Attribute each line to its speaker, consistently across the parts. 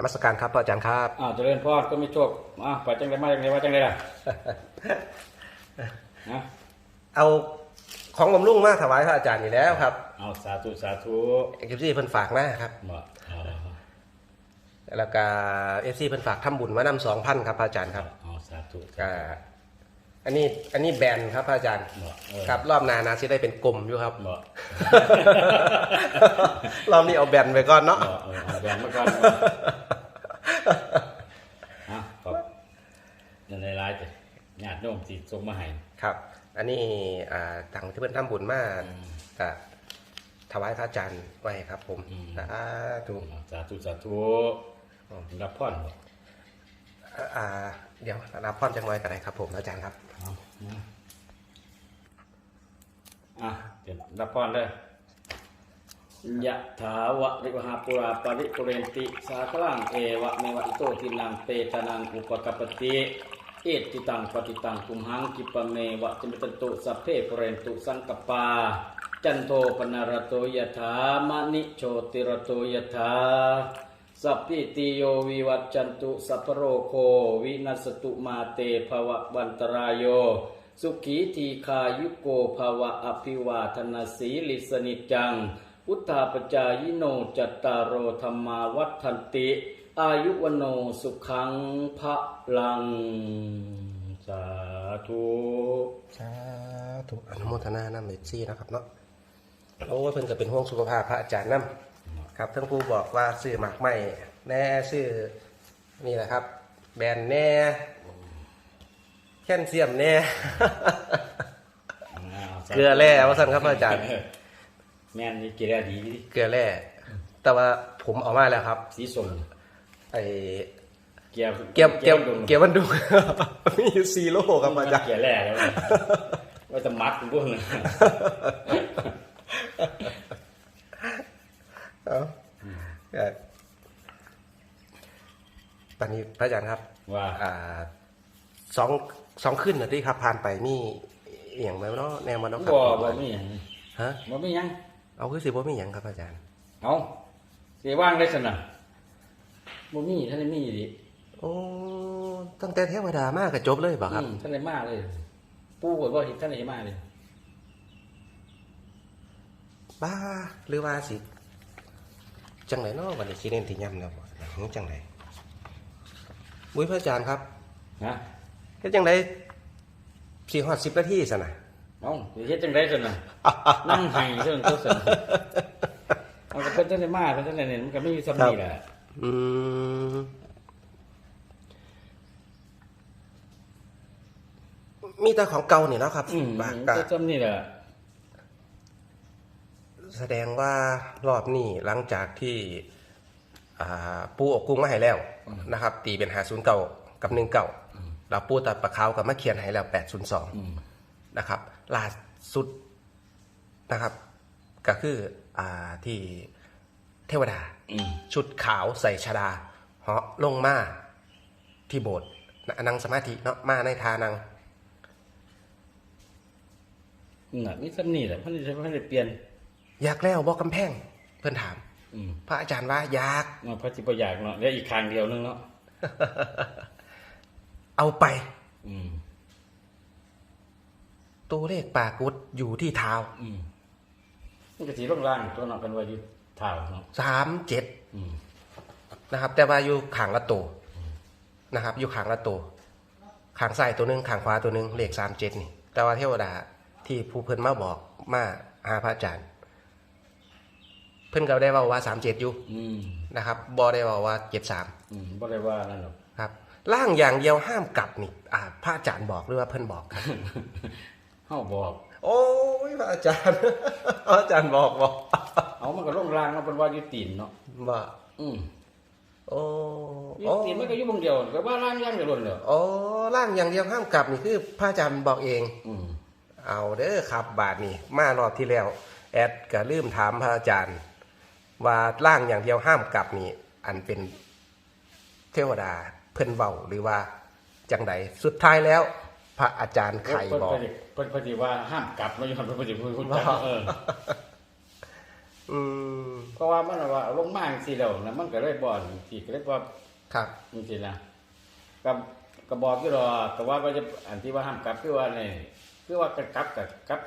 Speaker 1: นมัสการครับพระอาจารย์ครับ
Speaker 2: อ้าวเจริญพรก็ไม่โชคอะไปจังไรมาจังไรว่าจังไรล่ะนะ
Speaker 1: เอาของบำรุงมาถวายพระอาจารย์นี่แล้วครับ
Speaker 2: เอาสาธุสาธุ
Speaker 1: เอฟซีเพิ่นฝากมาครับ
Speaker 2: มาเอา
Speaker 1: แล้วก็เอฟซีเพิ่นฝากทำบุญมานำสองพันครับพระอาจารย์ครับ
Speaker 2: เอาสาธุ
Speaker 1: ก็ อันนี้อันนี้แบนครับพระอาจารย์
Speaker 2: มาเออ
Speaker 1: ครับรอบหนานาสิได้เป็นกลมอยู่ครับ
Speaker 2: มา
Speaker 1: รอบนี้เอาแบนไปก่อนเนาะ
Speaker 2: มาเออเอาแบ่งมาก่อนอะขอบในในไลน์ไปญาติโยมสิส่งมาให้
Speaker 1: ครับ อันนี้อ่าตังที่เพิ่นทำบุญมาก็ถวายพระอาจารย์ไว้ครับ ผมสาธุ
Speaker 2: เอาสาธุสาธุรับพรบ่
Speaker 1: อ่า เดี๋ยวรับพรจังไว้กันเลยครับ ผมอาจารย์ครับ
Speaker 2: เอานะอะเดี๋ยวรับพรเลยยะถาวะริวหาปุราปริปุเรนติ สาคลังเอวะเมวะอิโตทินังเปตานังอุปกปปติ เอติตังปฏิตังคุมหังกิปเมวะจิมตันตุสัพเพปุเรนตุสังกปา จันโทปนารโตยะถามณิโชติรโตยะถา สัพพิติโยวิวัจจันตุสัพโรโควินัสตุมาเตภวะวันตรายโย สุขีทีคายุโกภวะอภิวาทนาสีลิสนิจังพุทธาปจายโนจัตตารโอธรรมาวัฏันติ อายุวโนสุขังพระลัง สาธุ
Speaker 1: สาธุอนุโมทนาน้ำเมซี่นะครับเนาะโอ้เพิ่นก็เป็นห่วงสุขภาพพระอาจารย์น้ำ ครับทั้งผู้บอกว่าซื้อหมากไม้แน่ซื้อนี่แหละครับ แบรนด์แน่แคลเซียมแน่ เกลือแร่ว่าซั่นครับอาจารย์
Speaker 2: แม่นนี่เกลือดีดิ
Speaker 1: เกลือแร่แต่ว่าผมเอามาแล้วครับ
Speaker 2: สีส้ม
Speaker 1: ไอ้
Speaker 2: เกลือ
Speaker 1: เกียวเกียว
Speaker 2: ดง
Speaker 1: เกียวมันดูมีอยู่ซีโร่ครับอาจารย์
Speaker 2: เกลือแร่แล้วว่าจะมัดพวกนั้น
Speaker 1: เอาก็ ตอนนี้พระอาจารย์ครับ
Speaker 2: ว่า
Speaker 1: อ่าสองสองขึ้นนะที่ครับผ่านไปมีอหย่างไรเนาะแนวมาเนาะครับ
Speaker 2: บ่บ่มีหยัง
Speaker 1: ฮะ
Speaker 2: บ่มีหยัง
Speaker 1: เอาคือสิบ่มีหยังครับอาจารย์
Speaker 2: เอาเสียว่างได้สนะบ่มีท่านได้มีดิ
Speaker 1: โอ้ตั้งแต่เทวดามากก็จบเลยเปล่ะครับ
Speaker 2: อืมท่านได้มาเลย ปู่ก็บ่เห็นท่านได้มาเลย
Speaker 1: บ้าหรือว่าสิ จังไหนเนาะวันนี้คิดเน้นที่ย่ำแล้วบ่หรือจังไหน บุ้ยพระอาจารย์ครับ
Speaker 2: ฮะ
Speaker 1: เฮ็ดจังไดสี่ฮอดสิบนาทีสนะ
Speaker 2: เอาสิเฮ็ดจังได๋ซั่นน่ะนั่งไห้ซั่นตัวซั่นเอาก็เพิ่นท่านได้มาเพิ่นท่านได้เนี่ยมันก็ไม่มีสำนีแหละ
Speaker 1: อืมมีแต่ของเก่านี่เนาะครับ
Speaker 2: อืม
Speaker 1: บา
Speaker 2: มัน
Speaker 1: กะ
Speaker 2: ก็สำนีแหละ
Speaker 1: แสดงว่ารอบนี้หลังจากที่อ่า ปูอกกุ้งมาให้แล้วนะครับ ตีเป็นหาศูนย์เก่ากับหนึ่งเก่าแล้วปูตัดปลาขาวกับมาเขียนให้แล้วแปดศูนย์สอง
Speaker 2: อืม
Speaker 1: นะครับล่าสุดนะครับ ก็คืออ่าที่เทวดา
Speaker 2: อืม
Speaker 1: ชุดขาวใส่ชดาเหาะลงมาที่โบสถ์นะนั่งสมาธิเนาะมาในทานัง
Speaker 2: น่ะมีสำนีแหละเพิ่นได้เพิ่นได้เปลี่ยน
Speaker 1: อยากแล้วบอกกำแพงเพื่อนถาม
Speaker 2: อืม
Speaker 1: พระอาจารย์ว่าอยาก
Speaker 2: เนาะพระสิบ่อยากเนาะแล้วอีกข้างเดียวนึงเนาะ
Speaker 1: เอาไป
Speaker 2: อืม
Speaker 1: ตัวเลขปรากฏอยู่ที่เท้า
Speaker 2: อืมมันก็สิลงล่างตัวเนาะกันว่าอยู่เท้าเนาะ
Speaker 1: สามเจ็ด
Speaker 2: อืม
Speaker 1: นะครับ แต่ว่าอยู่ขางละตัวนะครับ อยู่ขางละตัวขางซ้ายตัวหนึ่งขางขวาตัวหนึ่งเลขสามเจ็ดนี่ แต่ว่าเทวดาที่ผู้เพิ่นมาบอกมาหาพระอาจารย์ เพิ่นก็ได้เว่าว่าสามเจ็ดอยู่
Speaker 2: อืม
Speaker 1: นะครับบอได้บอกว่าเจ็ดสาม
Speaker 2: อืมบ่ได้ว่านั่นหรอก
Speaker 1: ครับร่างอย่างเดียวห้ามกลับนี่อ่าพระอาจารย์บอกหรือว่าเพิ่นบอกครับ
Speaker 2: เฮาบอก
Speaker 1: โอ้ยพระอาจารย์พระอาจารย์บอกบอก
Speaker 2: เอามันก็ลงล่างเนาะเป็นว่าอยู่ตีนเนาะ
Speaker 1: ว่า
Speaker 2: อืม
Speaker 1: โอ้
Speaker 2: อยู่
Speaker 1: โอ้
Speaker 2: ตีนมันก็อยู่บางเดียวก็ว่าล่างย่างเดียวล้วนเด้อ
Speaker 1: โอ้ร่างอย่างเดียวห้ามกลับนี่คือพระอาจารย์บอกเอง
Speaker 2: อืม
Speaker 1: เอาเด้อครับบาทนี่มารอบที่แล้ว แอดก็ลืมถามพระอาจารย์ ว่าร่างอย่างเดียวห้ามกลับนี่อันเป็นเทวดาเพิ่นเบาหรือว่าจังใดสุดท้ายแล้ว พระอาจารย์ไข่บอก
Speaker 2: เพิ่นพิ่นเพิ่นสิว่าห้ามกลับเนาอยู่หั่นเพิ่นเพิ่นสิพูดจักเออเพราะว่ามันว่าลงมาจังซี่แล้วนะมันก็เลยบ่อนสิก็เลยบ่
Speaker 1: ครับ
Speaker 2: จังซี่นะกับก็บอกอยู่ดอกก็ว่าก็จะอันที่ว่าห้ามกลับคือว่าเนี่ยคือว่ากกลับกับกลับ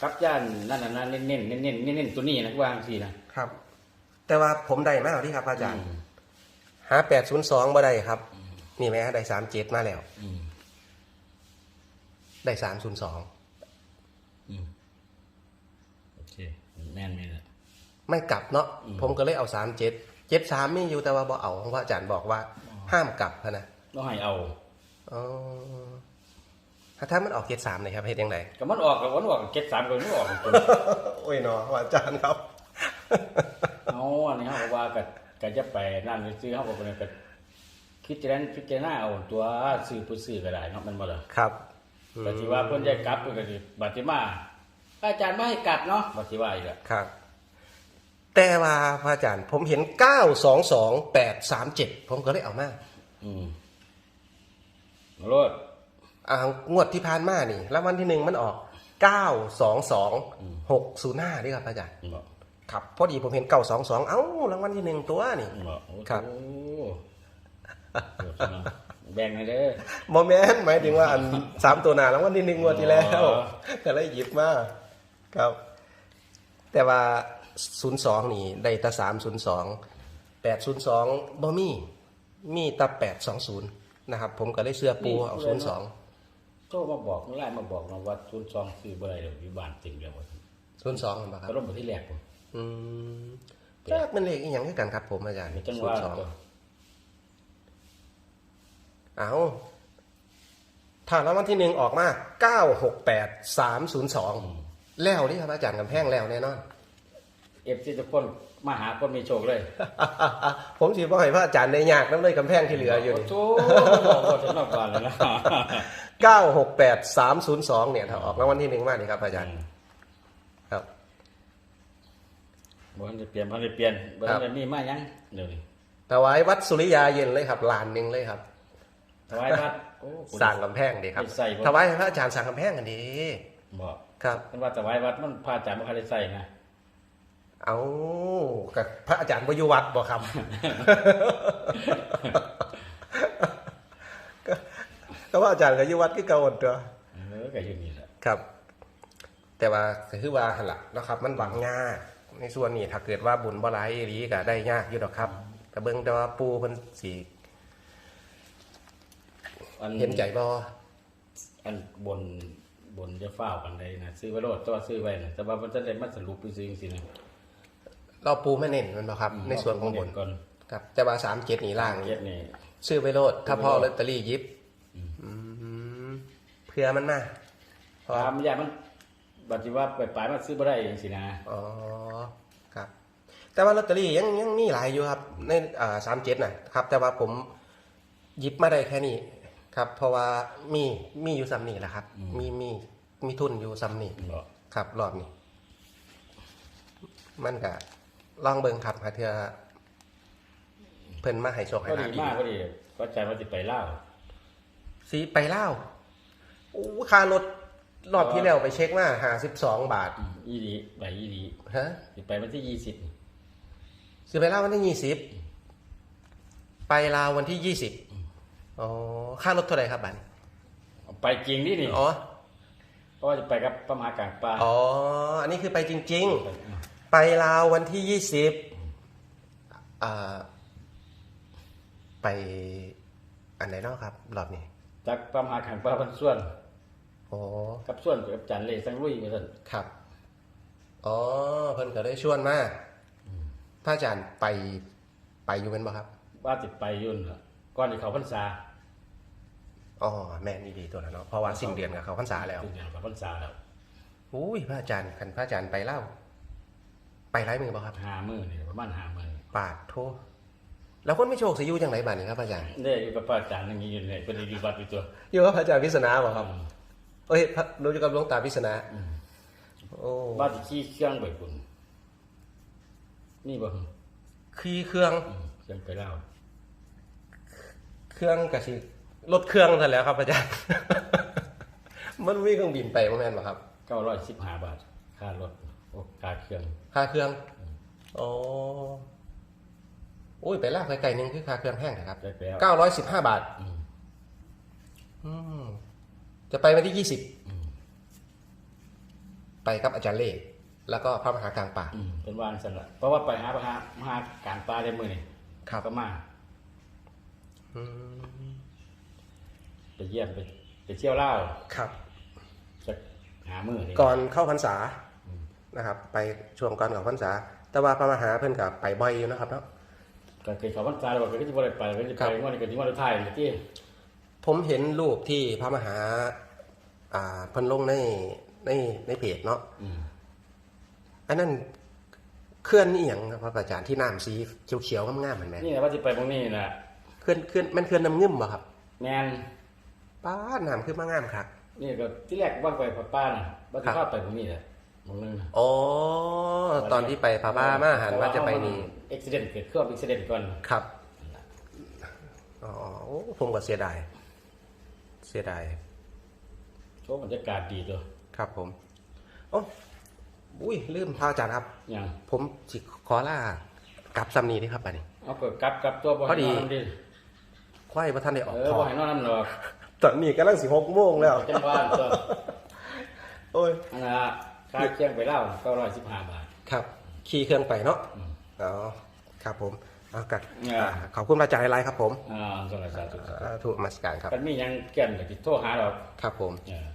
Speaker 2: กลับย่านนั่นน่ะนะเน้นๆเน้นๆเน้นๆตัวนี้นะว่าจังซี่นะครับ
Speaker 1: แต่ว่าผมได้มาแล้วที่ครับพระอาจารย์
Speaker 2: อืม
Speaker 1: หาแปดศูนย์สองบ่ได้ครับ นี่ไหมฮะได้สามเจ็ดมาแล้ว
Speaker 2: อืม
Speaker 1: ได้สามศูนย์สอง
Speaker 2: อืมโอเคแม่นแม่นละ
Speaker 1: ไม่กลับเนาะ
Speaker 2: อืม
Speaker 1: ผมก็เลยเอาสามเจ็ดเจ็ดสามมีอยู่แต่ว่าบ่เอาเพราะว่าอาจารย์บอกว่าห้ามกลับพะนะ
Speaker 2: ต้องให้เอา
Speaker 1: อ๋อ ถ้ามันออกเจ็ดสามเลยครับเฮ็ดยังไง
Speaker 2: ก็มันออกกับมันออกเจ็ดสามก็มันออกตัว
Speaker 1: โอ้ยเนาะอาจารย์ครับ
Speaker 2: เอาอันนี้เขาก็ว่าก็ก็จะไปนั่นไปซื้อเขาก็เป็นก็คิดจะนั้นพิจารณาเอาตัวซื้อผู้ซื้อก็ได้เนาะมันบ่ล่ะ
Speaker 1: ครับ
Speaker 2: บัดสิว่าเพิ่นได้กลับเพิ่นก็สิบัดสิมาอาจารย์ไม่ให้กลับเนาะบัดสิว่าอีกอะ
Speaker 1: ครับ แต่ว่าพระอาจารย์ ผมเห็นเก้าสองสองแปดสามเจ็ดผมก็เลยเอามา
Speaker 2: อืมโลด
Speaker 1: อ่างวดที่ผ่านมานี่แล้ววันที่หนึ่งมันออกเก้าสองสองหกศูนย์ห้านี่ครับพระอาจารย์
Speaker 2: บ่
Speaker 1: ครับพอดีผมเห็นเก้าสองสองเอ้ารางวัลที่หนึ่งตัวนี่
Speaker 2: บ่โอ้
Speaker 1: ครับ
Speaker 2: โอ้โหแบ่งให้เด้อ
Speaker 1: โมเมนต์หมายถึงว่าอัน สามตัวหนารางวัลที่หนึ่งงวดที่แล้ว
Speaker 2: อ๋อ
Speaker 1: ก็เลยหยิบมาครับ แต่ว่าศูนย์สองนี่ได้แตาสามศูนย์สองแปดศูนย์สองบ่มี มีแตาแปดสองศูนย์นะครับ ผมก็เลยเสื้อปูเอาศูนย์สอง
Speaker 2: โทรมาบอกไลน์มาบอกนะว่า02ซื้อบ่ได้แล้วอยู่บ้านติ่งแล้วว่า
Speaker 1: ศูนย์สองเห็นปะครั
Speaker 2: ก็
Speaker 1: บ
Speaker 2: ลงมาที่แรกผม
Speaker 1: อืมจ้าเป็นเลขอีกอย่างด้วยกันครับผมอาจารย์
Speaker 2: มีจัง
Speaker 1: ศู
Speaker 2: ห
Speaker 1: น
Speaker 2: วะ
Speaker 1: ย์สอง
Speaker 2: ตัว
Speaker 1: เอาถ้ารางวัลที่หนึ่งออกมาเก้าหกแปดสามศูนย์สองแล้วนี่ครับอาจารย์กำแพงแล้วแน่นอน
Speaker 2: เอฟซีทุกคนมาหาคนมีโชคเลย
Speaker 1: ผมสิบอกให้พระอาจารย์ได้ยากน้ำเลยกำแพงที่เหลืออยู่นี่
Speaker 2: โอ้โหจะนอกก่อนแล้วนะ
Speaker 1: เก้าหกแปดสามศูนย์สองเนี่ยถ้าออกรางวัลที่หนึ่งมานี่ครับอาจารย์ครับ
Speaker 2: บ่ทันได้เปลี่ยนบ่ทันได้เปลี่ยนบ่ทันได้มีมายังเดี๋ยวนี้
Speaker 1: ถวายวัดสุริยาเย็นเลยครับลานหนึ่งเลยครับ
Speaker 2: ถวายวัดโอ้คุณ
Speaker 1: สร้างกำแพงดีครับ
Speaker 2: ไปใส่บ่
Speaker 1: ถวายให้พระอาจารย์สร้างกำแพงกันดี
Speaker 2: บอก
Speaker 1: ครับ
Speaker 2: มันว่าถวายวัดมันพระอาจารย์บ่ทันได้ใส่นะ
Speaker 1: เอากับพระอาจารย์วยุวัดบอกครับก็ก็ว่าอาจารย์กับยุวัดก็เก่าหมดตัว
Speaker 2: เออก็อยู่นี่แหละ
Speaker 1: ครับ แต่ว่าก็คือว่าหันละนะครับ มันหวังยากในส่วนนี้ถ้าเกิดว่าบุญบ่หลายอีหลีก็ได้ยากอยู่ดอกครับ แต่เบิ่งแต่ว่าปูเพิ่นสิ
Speaker 2: อัน
Speaker 1: เห็นใจบ่
Speaker 2: อันบนบนจะฟ้าวกันได้นะซื้อไว้โลดแตัวาซื้อไว้นะแต่ว่ามันจะได้มาสรุปไปซื้อจริงๆนะ
Speaker 1: เราปูไม่เน้นมันบ่ครับ ในส่วนของบน
Speaker 2: ก่อน
Speaker 1: ครับ แต่ว่าสามเจ็ดนี่ล่าง
Speaker 2: เจ็ดนี่
Speaker 1: ซื้อไปโลด ถ้าพ่อลอตเตอรี่หยิบอืมเพื่อมันมาเพราะ
Speaker 2: ตามยามันบัดสิว่าไปปลายมันซื้อบ่ได้จังซี่นะ
Speaker 1: อ๋อ ครับ แต่ว่าลอตเตอรี่ยังยังมีหลายอยู่ครับ ในอ่าสามเจ็ดนะครับ แต่ว่าผมหยิบมาได้แค่นี้ครับ เพราะว่ามีมีอยู่ซ้ำนี่แหละครับ มีมีมีทุนอยู่ซ้ำนี่
Speaker 2: บอก
Speaker 1: ครับรอบนี้ มันก็ ลองเบิ่งครับหาเทื่อเพิ่นมาให้โชคให้
Speaker 2: ก็
Speaker 1: ลา
Speaker 2: ดี
Speaker 1: บ
Speaker 2: มากก็ดีก็ใจว่าสิไปเล่าว
Speaker 1: สีไปเล่าวอู้ค่ารถรอบที่แล้วไปเช็คมาหาสิบสองบาท
Speaker 2: อีดีไปอีดี
Speaker 1: ฮะ
Speaker 2: สิไปวันที่ยี่สิบ
Speaker 1: ซื้อไปเล่าววันที่ยี่สิบไปลาววันที่ยี่สิบอ๋อค่ารถเท่าไหร่ครับบัน
Speaker 2: ไปจริงนี่นี่
Speaker 1: อ๋อ
Speaker 2: เพราะว่าจะไปกับพระมหากลางป่า
Speaker 1: อ๋อ อันนี้คือไปจริง
Speaker 2: ไป
Speaker 1: ๆ ไปลาววันที่ยี่สิบอ่าไปอันไหนเนาะครับรอบนี้
Speaker 2: จากพระมหากลางป่าพันส่วน
Speaker 1: อ๋อ
Speaker 2: กับส่วนกับจันเลยสังลุยไปสั่น
Speaker 1: ครับ อ๋อ เพิ่นก็ได้ชวนมาพระอาจารย์ไปไปอยู่เป็นบ่ครับ
Speaker 2: ว่าสิไปยุ่นล่ะก่อนที่เขาพรรษา
Speaker 1: อ๋อแม่นดีๆตัวนั้นเนาะเพราะว่าสิ้นเดือนกับเขาพรรษาแล้ว
Speaker 2: ถึงเดือนเขาพรรษาแล้ว
Speaker 1: อุ้ยพระอาจารย์คันพระอาจารย์ไปเล่า ไปไร้มือบ่ครับ
Speaker 2: หามือนี่ประมาณหามือ
Speaker 1: ปาดโทแล้วคนไม่โชคสิอยู่จังไหนบ้านี้ครับพระอาจารย์
Speaker 2: ได้อยู่กับพระอาจารย์อย่างนี้อยู่เลยเป็นดีบัตรอยู่ตัว
Speaker 1: อยู่กับพระอาจารย์พิษณาบ่ครับเอ้ยพระรู้อยู่กับหลวงตาพิษณาโอ้
Speaker 2: บ้านที่ขี้เครื่องไปคุณนี่บ่
Speaker 1: ขี่เครื่อง
Speaker 2: อืมเครื่องไปเล่า
Speaker 1: เครื่องกะสิรถเครื่องทันแหล้วครับอาจารย์ มันมีเครื่องบินไปบ่แม่นบ่ครับ
Speaker 2: เก้าร้อยสิบห้าบาทค่ารถ
Speaker 1: โโอ
Speaker 2: กาเครื่อง
Speaker 1: ค่าเครื่องอ๋อโอ้ยไปลากไกลนึงคือค่าเครื่องแห้งนะครับ
Speaker 2: ได้แล้ว
Speaker 1: เก้าร้อยสิบห้าบาท
Speaker 2: อืม
Speaker 1: อืมจะไปวันที่ยี่สิบ
Speaker 2: อืม
Speaker 1: ไปกับอาจารย์เล่แล้วก็พระมหากลางป่า
Speaker 2: อืมเป็นวานสันละเพราะว่าไปหาพระหามหาการปลาได้มือนี่
Speaker 1: ครับ
Speaker 2: ก็มา
Speaker 1: อืม
Speaker 2: ไปเยี่ยมไป ไปเที่ยวเล่าว
Speaker 1: ครับ
Speaker 2: จะหามือนี่
Speaker 1: ก่อนเข้าพรรษา นะครับไปช่วงก่อนเข้าพรรษา แต่ว่าพระมหาเพิ่นกับไปบ่อยอยู่นะครับเนาะ
Speaker 2: ก็เคยเขาวันตายแล้วก็จะบ่ได้ไปก็จะ
Speaker 1: ครั
Speaker 2: ไป
Speaker 1: บ
Speaker 2: งวดนี้ก็ที่งวดสุดท้ายนี่ที่
Speaker 1: ผมเห็นรูปที่พระมหาอ่าเพิ่นลงในในในเพจเนาะ
Speaker 2: อืม
Speaker 1: อันนั้นเคลื่อนนี่อหย่างครับพระอาจารย์ที่น้ำสีเขียวๆงามๆเหมือนแม่
Speaker 2: นี่แหละว่าจะไปตรงนี้น่ะ
Speaker 1: เคลื่อนเคลื่อนมันเคลื่อนน้ำเงื่มบ่ครับ
Speaker 2: แมน
Speaker 1: ป้าดน้ำขึ้นมางามครับ
Speaker 2: นี่ก็ที่แรกว่างไปพระป้าน่ะว่า
Speaker 1: ครั
Speaker 2: จะ
Speaker 1: บ
Speaker 2: เข้าไปตรงนี้แหละ ตรงนึงน่ะ
Speaker 1: อ๋อตอนที่ไปพาบ้ามาหันว่าจะไปนี่
Speaker 2: เอ็กซิเดนต์เกิดเครื่องเอ็กซิเดนต์ก่อน
Speaker 1: ครับอ๋อโอ้ผมก็เสียดาย เสียดาย
Speaker 2: โชว์บรรยากาศดีตัว
Speaker 1: ครับผมโอ้อุ้ยลืมพระอาจารย์ครับ
Speaker 2: อย่าง
Speaker 1: ผมสิขอลากลับซัมนีนี่ครับไปนี่
Speaker 2: เอาก็กลับกลับตัวบ่
Speaker 1: พอดี
Speaker 2: ให้นอนำดิ
Speaker 1: ควายพระท่านได้ออก
Speaker 2: เออ
Speaker 1: ทอ
Speaker 2: บ่
Speaker 1: ง
Speaker 2: ให้นอนน้ำหรอก
Speaker 1: ตอนนี้กำลังสิหกโมงแล้ว
Speaker 2: จังหวะตัว
Speaker 1: โอ้ย
Speaker 2: อันน่ะ ค่าเคียงไปเล่า915บาท
Speaker 1: ครับ ขี่เครื่องไปเนาะ
Speaker 2: อืม
Speaker 1: อ๋อครับผมเอากัด
Speaker 2: อ่า
Speaker 1: ขอบคุณพระอาจารย์หลายๆครับผม
Speaker 2: อ่าสวัสดีครับ
Speaker 1: อ่าถูกมาสการครับ
Speaker 2: กันมีหยังแก่นก็สิโทรหาดอก
Speaker 1: ครับผม
Speaker 2: เออ